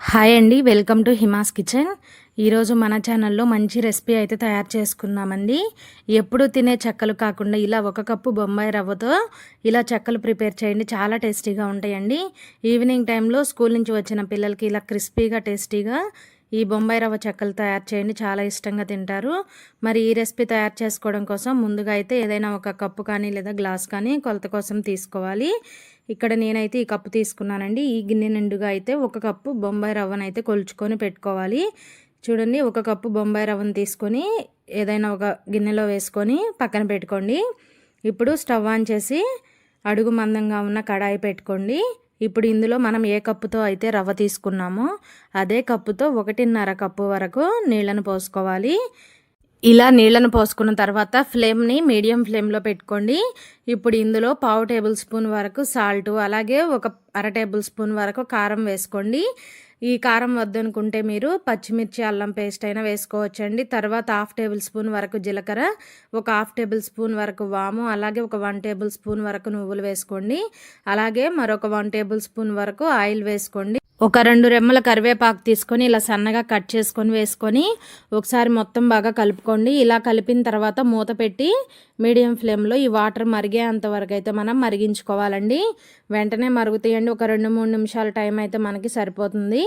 Hi అండి welcome to Hima's kitchen. ఈరోజు మన ఛానల్లో మంచి రెసిపీ అయితే తయారు చేసుకున్నామండి. ఎప్పుడు తినే చెక్కలు కాకుండా ఇలా ఒక కప్పు బొంబాయి రవ్వతో ఇలా చెక్కలు ప్రిపేర్ చేయండి చాలా టేస్టీగా ఉంటాయండి. ఈవినింగ్ టైంలో స్కూల్ నుంచి వచ్చిన పిల్లలకి ఇలా క్రిస్పీగా టేస్టీగా ఈ బొంబాయి రవ్వ చెక్కలు తయారు చేయండి. చాలా ఇష్టంగా తింటారు. మరి ఈ రెసిపీ తయారు చేసుకోవడం కోసం ముందుగా అయితే ఏదైనా ఒక కప్పు కానీ లేదా గ్లాస్ కానీ కొలత కోసం తీసుకోవాలి. ఇక్కడ నేనైతే ఈ కప్పు తీసుకున్నానండి. ఈ గిన్నె నిండుగా అయితే ఒక కప్పు బొంబాయి రవ్వను అయితే కొలుచుకొని పెట్టుకోవాలి. చూడండి ఒక కప్పు బొంబాయి రవ్వను తీసుకొని ఏదైనా ఒక గిన్నెలో వేసుకొని పక్కన పెట్టుకోండి. ఇప్పుడు స్టవ్ ఆన్ చేసి అడుగు మందంగా ఉన్న కడాయి పెట్టుకోండి. ఇప్పుడు ఇందులో మనం ఏ కప్పుతో అయితే రవ్వ తీసుకున్నామో అదే కప్పుతో ఒకటిన్నర కప్పు వరకు నీళ్ళను పోసుకోవాలి. ఇలా నీళ్ళను పోసుకున్న తర్వాత ఫ్లేమ్ని మీడియం ఫ్లేమ్లో పెట్టుకోండి. ఇప్పుడు ఇందులో పావు టేబుల్ స్పూన్ వరకు సాల్ట్ అలాగే ఒక అర టేబుల్ స్పూన్ వరకు కారం వేసుకోండి. ఈ కారం వద్దనుకుంటే మీరు పచ్చిమిర్చి అల్లం పేస్ట్ అయినా వేసుకోవచ్చండి. తర్వాత హాఫ్ టేబుల్ స్పూన్ వరకు జీలకర్ర ఒక హాఫ్ టేబుల్ స్పూన్ వరకు వాము అలాగే ఒక వన్ టేబుల్ స్పూన్ వరకు నువ్వులు వేసుకోండి. అలాగే మరొక వన్ టేబుల్ స్పూన్ వరకు ఆయిల్ వేసుకోండి. ఒక రెండు రెమ్మల కరివేపాకు తీసుకొని ఇలా సన్నగా కట్ చేసుకొని వేసుకొని ఒకసారి మొత్తం బాగా కలుపుకోండి. ఇలా కలిపిన తర్వాత మూత పెట్టి మీడియం ఫ్లేమ్లో ఈ వాటర్ మరిగేంత వరకు అయితే మనం మరిగించుకోవాలండి. వెంటనే మరుగుతాయండి. ఒక రెండు మూడు నిమిషాల టైం అయితే మనకి సరిపోతుంది.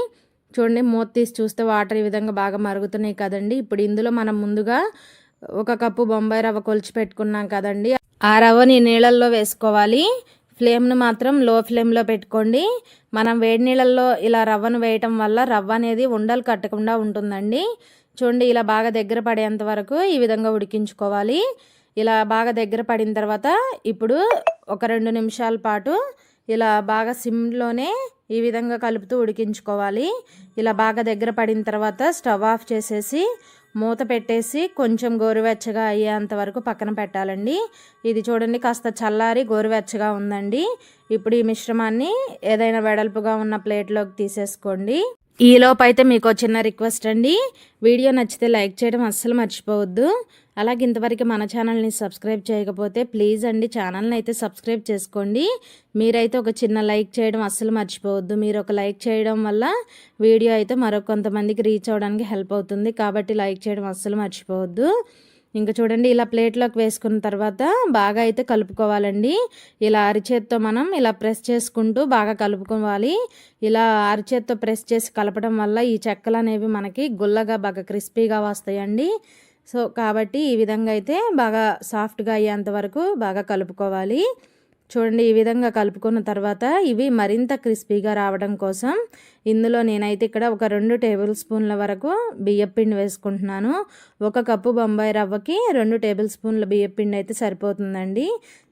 చూడండి మూత తీసి చూస్తే వాటర్ ఈ విధంగా బాగా మరుగుతున్నాయి కదండి. ఇప్పుడు ఇందులో మనం ముందుగా ఒక కప్పు బొంబాయి రవ్వ కొలిచి పెట్టుకున్నాం కదండి. ఆ రవ్వని నీళ్ళల్లో వేసుకోవాలి. ఫ్లేమ్ను మాత్రం లో ఫ్లేమ్లో పెట్టుకోండి. మనం వేడి నీళ్ళల్లో ఇలా రవ్వను వేయటం వల్ల రవ్వ అనేది ఉండలు కట్టకుండా ఉంటుందండి. చూడండి ఇలా బాగా దగ్గర పడేంత వరకు ఈ విధంగా ఉడికించుకోవాలి. ఇలా బాగా దగ్గర పడిన తర్వాత ఇప్పుడు ఒక రెండు నిమిషాల పాటు ఇలా బాగా సిమ్లోనే ఈ విధంగా కలుపుతూ ఉడికించుకోవాలి. ఇలా బాగా దగ్గర పడిన తర్వాత స్టవ్ ఆఫ్ చేసేసి మూత పెట్టేసి కొంచెం గోరువెచ్చగా అయ్యేంత వరకు పక్కన పెట్టాలండి. ఇది చూడండి కాస్త చల్లారి గోరువెచ్చగా ఉందండి. ఇప్పుడు ఈ మిశ్రమాన్ని ఏదైనా వెడల్పుగా ఉన్న ప్లేట్లోకి తీసేసుకోండి. ఈలోపు అయితే మీకు చిన్న రిక్వెస్ట్ అండి. వీడియో నచ్చితే లైక్ చేయడం అస్సలు మర్చిపోవద్దు. అలాగే ఇంతవరకు మన ఛానల్ని సబ్స్క్రైబ్ చేయకపోతే ప్లీజ్ అండి ఛానల్ని అయితే సబ్స్క్రైబ్ చేసుకోండి. మీరైతే ఒక చిన్న లైక్ చేయడం అస్సలు మర్చిపోవద్దు. మీరు ఒక లైక్ చేయడం వల్ల వీడియో అయితే మరొక కొంతమందికి రీచ్ అవ్వడానికి హెల్ప్ అవుతుంది. కాబట్టి లైక్ చేయడం అస్సలు మర్చిపోవద్దు. ఇంకా చూడండి ఇలా ప్లేట్లోకి వేసుకున్న తర్వాత బాగా అయితే కలుపుకోవాలండి. ఇలా అరిచేత్తో మనం ఇలా ప్రెస్ చేసుకుంటూ బాగా కలుపుకోవాలి. ఇలా అరిచేత్తో ప్రెస్ చేసి కలపడం వల్ల ఈ చెక్కలు అనేవి మనకి గుల్లగా బాగా క్రిస్పీగా వస్తాయండి. సో కాబట్టి ఈ విధంగా అయితే బాగా సాఫ్ట్గా అయ్యేంత వరకు బాగా కలుపుకోవాలి. చూడండి ఈ విధంగా కలుపుకున్న తర్వాత ఇవి మరింత క్రిస్పీగా రావడం కోసం ఇందులో నేనైతే ఇక్కడ ఒక రెండు టేబుల్ స్పూన్ల వరకు బియ్యపిండి వేసుకుంటున్నాను. ఒక కప్పు బొంబాయి రవ్వకి రెండు టేబుల్ స్పూన్ల బియ్యపిండి అయితే సరిపోతుందండి.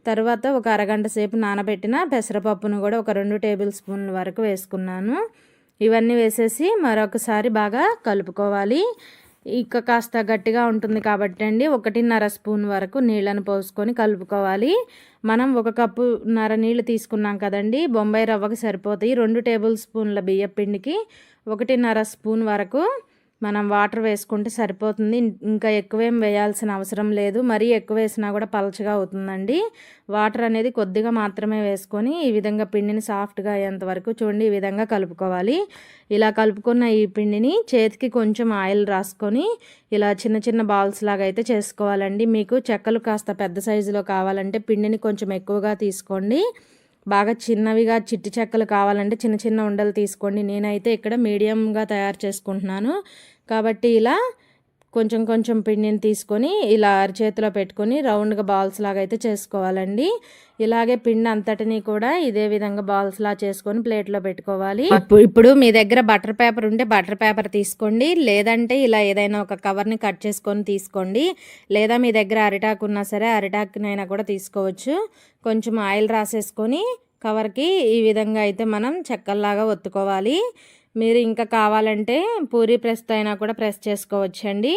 తర్వాత ఒక అరగంట సేపు నానబెట్టిన పెసరపప్పును కూడా ఒక రెండు టేబుల్ స్పూన్ల వరకు వేసుకున్నాను. ఇవన్నీ వేసేసి మరొకసారి బాగా కలుపుకోవాలి. ఇక కాస్త గట్టిగా ఉంటుంది కాబట్టి అండి ఒకటిన్నర స్పూన్ వరకు నీళ్ళను పోసుకొని కలుపుకోవాలి. మనం ఒక కప్పు నర నీళ్ళు తీసుకున్నాం కదండి బొంబాయి రవ్వకి సరిపోతాయి. రెండు టేబుల్ స్పూన్ల బియ్యం పిండికి ఒకటిన్నర స్పూన్ వరకు మనం వాటర్ వేసుకుంటే సరిపోతుంది. ఇంకా ఎక్కువేం వేయాల్సిన అవసరం లేదు. మరీ ఎక్కువ వేసినా కూడా పలచగా అవుతుందండి. వాటర్ అనేది కొద్దిగా మాత్రమే వేసుకొని ఈ విధంగా పిండిని సాఫ్ట్గా అయ్యేంత వరకు చూడండి ఈ విధంగా కలుపుకోవాలి. ఇలా కలుపుకున్న ఈ పిండిని చేతికి కొంచెం ఆయిల్ రాసుకొని ఇలా చిన్న చిన్న బాల్స్ లాగా అయితే చేసుకోవాలండి. మీకు చెక్కలు కాస్త పెద్ద సైజులో కావాలంటే పిండిని కొంచెం ఎక్కువగా తీసుకోండి. బాగా చిన్నవిగా చిట్టి చెక్కలు కావాలంటే చిన్న చిన్న ఉండలు తీసుకోండి. నేనైతే ఇక్కడ మీడియంగా తయారు చేసుకుంటున్నాను. కాబట్టి ఇలా కొంచెం కొంచెం పిండిని తీసుకొని ఇలా అరిచేతిలో పెట్టుకొని రౌండ్గా బాల్స్ లాగా అయితే చేసుకోవాలండి. ఇలాగే పిండి అంతటిని కూడా ఇదే విధంగా బాల్స్ లా చేసుకొని ప్లేట్లో పెట్టుకోవాలి. ఇప్పుడు మీ దగ్గర బటర్ పేపర్ ఉంటే బటర్ పేపర్ తీసుకోండి. లేదంటే ఇలా ఏదైనా ఒక కవర్ని కట్ చేసుకొని తీసుకోండి. లేదా మీ దగ్గర అరిటాకు ఉన్నా సరే అరిటాకునైనా కూడా తీసుకోవచ్చు. కొంచెం ఆయిల్ రాసేసుకొని కవర్కి ఈ విధంగా అయితే మనం చెక్కల్లాగా ఒత్తుకోవాలి. మీరు ఇంకా కావాలంటే పూరి ప్రెస్తో అయినా కూడా ప్రెస్ చేసుకోవచ్చండి.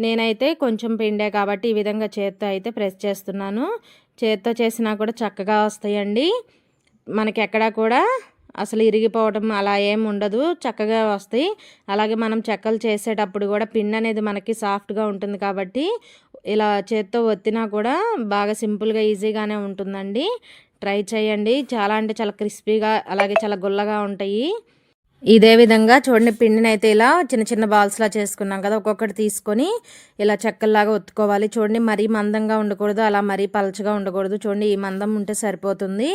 నేనైతే కొంచెం పిండే కాబట్టి ఈ విధంగా చేత్తో అయితే ప్రెస్ చేస్తున్నాను. చేత్తో చేసినా కూడా చక్కగా వస్తాయండి. మనకి ఎక్కడా కూడా అసలు ఇరిగిపోవడం అలా ఏం ఉండదు. చక్కగా వస్తాయి. అలాగే మనం చెక్కలు చేసేటప్పుడు కూడా పిన్ అనేది మనకి సాఫ్ట్గా ఉంటుంది కాబట్టి ఇలా చేత్తో ఒత్తినా కూడా బాగా సింపుల్గా ఈజీగానే ఉంటుందండి. ట్రై చేయండి. చాలా అంటే చాలా క్రిస్పీగా అలాగే చాలా గుల్లగా ఉంటాయి. ఇదే విధంగా చూడండి పిండిని అయితే ఇలా చిన్న చిన్న బాల్స్లా చేసుకున్నాం కదా ఒక్కొక్కటి తీసుకొని ఇలా చెక్కల్లాగా ఒత్తుకోవాలి. చూడండి మరీ మందంగా ఉండకూడదు అలా మరీ పలచగా ఉండకూడదు. చూడండి ఈ మందం ఉంటే సరిపోతుంది.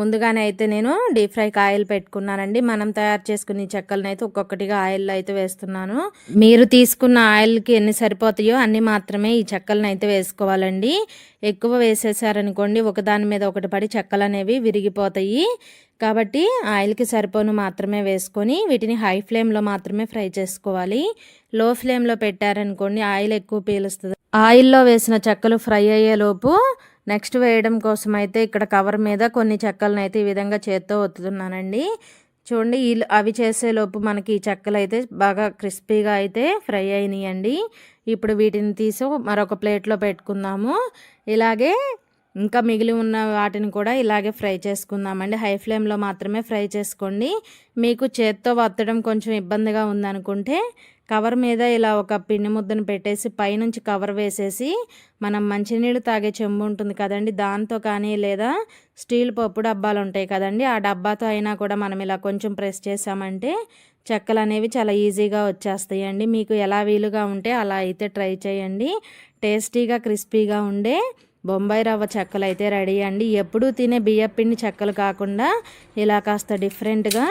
ముందుగానే అయితే నేను డీప్ ఫ్రైకి ఆయిల్ పెట్టుకున్నానండి. మనం తయారు చేసుకున్న ఈ చెక్కలను అయితే ఒక్కొక్కటిగా ఆయిల్లో అయితే వేస్తున్నాను. మీరు తీసుకున్న ఆయిల్కి ఎన్ని సరిపోతాయో అన్ని మాత్రమే ఈ చెక్కలను అయితే వేసుకోవాలండి. ఎక్కువ వేసేసారనుకోండి ఒకదాని మీద ఒకటి పడి చెక్కలు అనేవి విరిగిపోతాయి. కాబట్టి ఆయిల్కి సరిపోను మాత్రమే వేసుకొని వీటిని హై ఫ్లేమ్లో మాత్రమే ఫ్రై చేసుకోవాలి. లో ఫ్లేమ్లో పెట్టారనుకోండి ఆయిల్ ఎక్కువ పీలుస్తుంది. ఆయిల్లో వేసిన చెక్కలు ఫ్రై అయ్యేలోపు నెక్స్ట్ వేయడం కోసం అయితే ఇక్కడ కవర్ మీద కొన్ని చెక్కలను అయితే ఈ విధంగా చేత్తో ఒత్తుతున్నానండి. చూడండి అవి చేసేలోపు మనకి ఈ చెక్కలు అయితే బాగా క్రిస్పీగా అయితే ఫ్రై అయినాయండి. ఇప్పుడు వీటిని తీసి మరొక ప్లేట్లో పెట్టుకుందాము. ఇలాగే ఇంకా మిగిలి ఉన్న వాటిని కూడా ఇలాగే ఫ్రై చేసుకుందామండి. హై ఫ్లేమ్లో మాత్రమే ఫ్రై చేసుకోండి. మీకు చేత్తో వత్తడం కొంచెం ఇబ్బందిగా ఉందనుకుంటే కవర్ మీద ఇలా ఒక పిండి ముద్దను పెట్టేసి పైనుంచి కవర్ వేసేసి మనం మంచినీళ్ళు తాగే చెంబు ఉంటుంది కదండి. దాంతో కానీ లేదా స్టీల్ పప్పు డబ్బాలు ఉంటాయి కదండి. ఆ డబ్బాతో అయినా కూడా మనం ఇలా కొంచెం ప్రెస్ చేసామంటే చెక్కలు అనేవి చాలా ఈజీగా వచ్చేస్తాయండి. మీకు ఎలా వీలుగా ఉంటే అలా అయితే ట్రై చేయండి. టేస్టీగా క్రిస్పీగా ఉండే బొంబాయి రవ్వ చెక్కలు అయితే రెడీ అండి. ఎప్పుడూ తినే బియ్యపిండి చెక్కలు కాకుండా ఇలా కాస్త డిఫరెంట్గా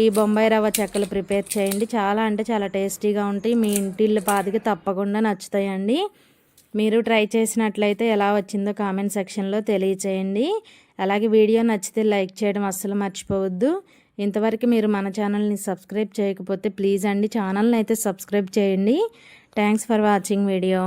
ఈ బొంబాయి రవ్వ చెక్కలు ప్రిపేర్ చేయండి. చాలా అంటే చాలా టేస్టీగా ఉంటాయి. మీ ఇంటిల్లు పాదికి తప్పకుండా నచ్చుతాయండి. మీరు ట్రై చేసినట్లయితే ఎలా వచ్చిందో కామెంట్ సెక్షన్లో తెలియచేయండి. అలాగే వీడియో నచ్చితే లైక్ చేయడం అస్సలు మర్చిపోవద్దు. ఇంతవరకు మీరు మన ఛానల్ని సబ్స్క్రైబ్ చేయకపోతే ప్లీజ్ అండి. ఛానల్ని అయితే సబ్స్క్రైబ్ చేయండి. Thanks for watching video.